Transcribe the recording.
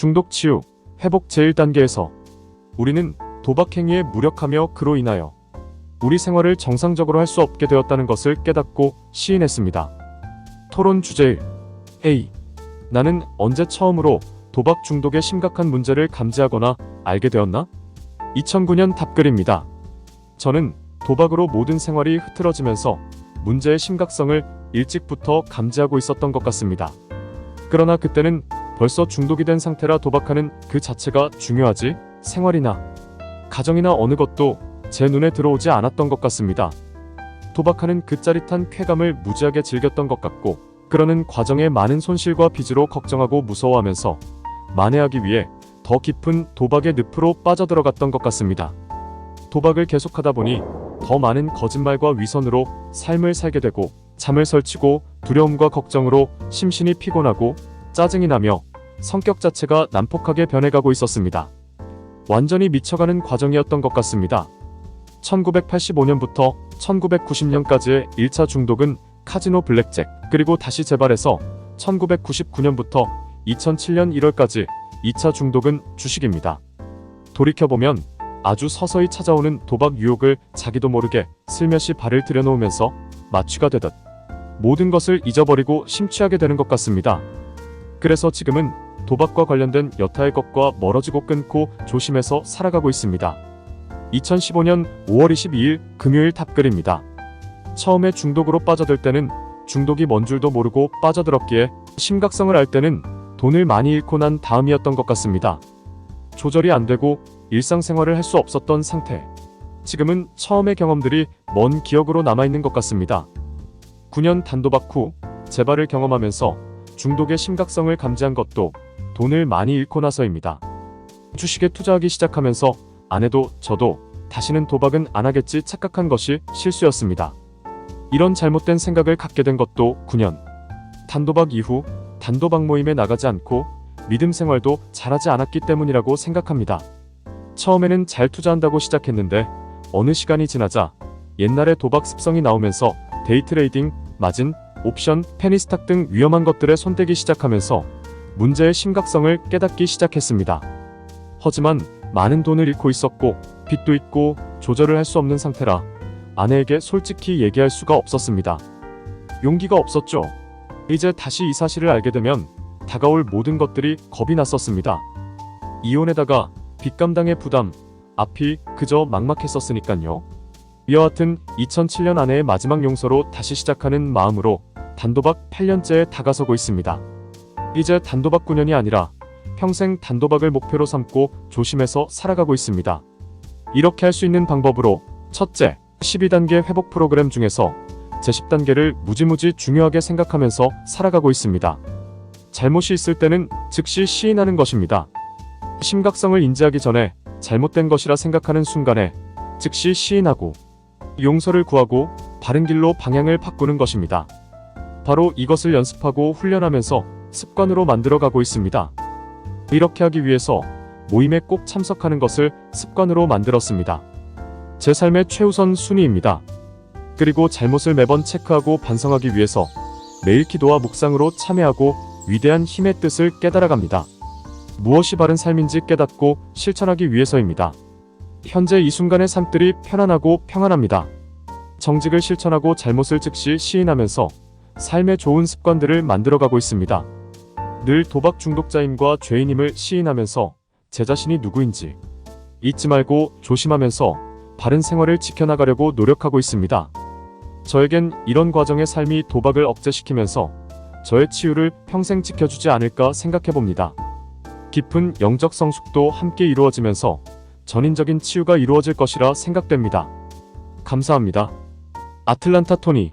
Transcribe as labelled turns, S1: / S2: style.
S1: 중독 치유, 회복 제1단계에서 우리는 도박 행위에 무력하며 그로 인하여 우리 생활을 정상적으로 할 수 없게 되었다는 것을 깨닫고 시인했습니다. 토론 주제 1. A. 나는 언제 처음으로 도박 중독의 심각한 문제를 감지하거나 알게 되었나? 2009년 답글입니다. 저는 도박으로 모든 생활이 흐트러지면서 문제의 심각성을 일찍부터 감지하고 있었던 것 같습니다. 그러나 그때는 벌써 중독이 된 상태라 도박하는 그 자체가 중요하지 생활이나 가정이나 어느 것도 제 눈에 들어오지 않았던 것 같습니다. 도박하는 그 짜릿한 쾌감을 무지하게 즐겼던 것 같고 그러는 과정에 많은 손실과 빚으로 걱정하고 무서워하면서 만회하기 위해 더 깊은 도박의 늪으로 빠져들어갔던 것 같습니다. 도박을 계속하다 보니 더 많은 거짓말과 위선으로 삶을 살게 되고 잠을 설치고 두려움과 걱정으로 심신이 피곤하고 짜증이 나며 성격 자체가 난폭하게 변해가고 있었습니다. 완전히 미쳐가는 과정이었던 것 같습니다. 1985년부터 1990년까지의 1차 중독은 카지노 블랙잭, 그리고 다시 재발해서 1999년부터 2007년 1월까지 2차 중독은 주식입니다. 돌이켜보면 아주 서서히 찾아오는 도박 유혹을 자기도 모르게 슬며시 발을 들여놓으면서 마취가 되듯 모든 것을 잊어버리고 심취하게 되는 것 같습니다. 그래서 지금은 도박과 관련된 여타의 것과 멀어지고 끊고 조심해서 살아가고 있습니다. 2015년 5월 22일 금요일 답글입니다. 처음에 중독으로 빠져들 때는 중독이 뭔 줄도 모르고 빠져들었기에 심각성을 알 때는 돈을 많이 잃고 난 다음이었던 것 같습니다. 조절이 안 되고 일상생활을 할 수 없었던 상태. 지금은 처음의 경험들이 먼 기억으로 남아있는 것 같습니다. 9년 단도박 후 재발을 경험하면서 중독의 심각성을 감지한 것도 돈을 많이 잃고 나서입니다. 주식에 투자하기 시작하면서 아내도 저도 다시는 도박은 안 하겠지 착각한 것이 실수였습니다. 이런 잘못된 생각을 갖게 된 것도 9년. 단도박 이후 단도박 모임에 나가지 않고 믿음 생활도 잘하지 않았기 때문이라고 생각합니다. 처음에는 잘 투자한다고 시작했는데 어느 시간이 지나자 옛날의 도박 습성이 나오면서 데이트레이딩, 마진, 옵션, 페니스탁 등 위험한 것들에 손대기 시작하면서 문제의 심각성을 깨닫기 시작했습니다. 하지만 많은 돈을 잃고 있었고 빚도 있고 조절을 할 수 없는 상태라 아내에게 솔직히 얘기할 수가 없었습니다. 용기가 없었죠. 이제 다시 이 사실을 알게 되면 다가올 모든 것들이 겁이 났었습니다. 이혼에다가 빚 감당의 부담, 앞이 그저 막막했었으니깐요. 이와 같은 2007년 아내의 마지막 용서로 다시 시작하는 마음으로 단도박 8년째에 다가서고 있습니다. 이제 단도박 9년이 아니라 평생 단도박을 목표로 삼고 조심해서 살아가고 있습니다. 이렇게 할 수 있는 방법으로 첫째, 12단계 회복 프로그램 중에서 제 10단계를 무지무지 중요하게 생각하면서 살아가고 있습니다. 잘못이 있을 때는 즉시 시인하는 것입니다. 심각성을 인지하기 전에 잘못된 것이라 생각하는 순간에 즉시 시인하고 용서를 구하고 바른 길로 방향을 바꾸는 것입니다. 바로 이것을 연습하고 훈련하면서 습관으로 만들어가고 있습니다. 이렇게 하기 위해서 모임에 꼭 참석하는 것을 습관으로 만들었습니다. 제 삶의 최우선 순위입니다. 그리고 잘못을 매번 체크하고 반성하기 위해서 매일 기도와 묵상으로 참여하고 위대한 힘의 뜻을 깨달아갑니다. 무엇이 바른 삶인지 깨닫고 실천하기 위해서입니다. 현재 이 순간의 삶들이 편안하고 평안합니다. 정직을 실천하고 잘못을 즉시 시인하면서 삶의 좋은 습관들을 만들어가고 있습니다. 늘 도박 중독자임과 죄인임을 시인하면서 제 자신이 누구인지 잊지 말고 조심하면서 바른 생활을 지켜나가려고 노력하고 있습니다. 저에겐 이런 과정의 삶이 도박을 억제시키면서 저의 치유를 평생 지켜주지 않을까 생각해 봅니다. 깊은 영적 성숙도 함께 이루어지면서 전인적인 치유가 이루어질 것이라 생각됩니다. 감사합니다. 아틀란타 토니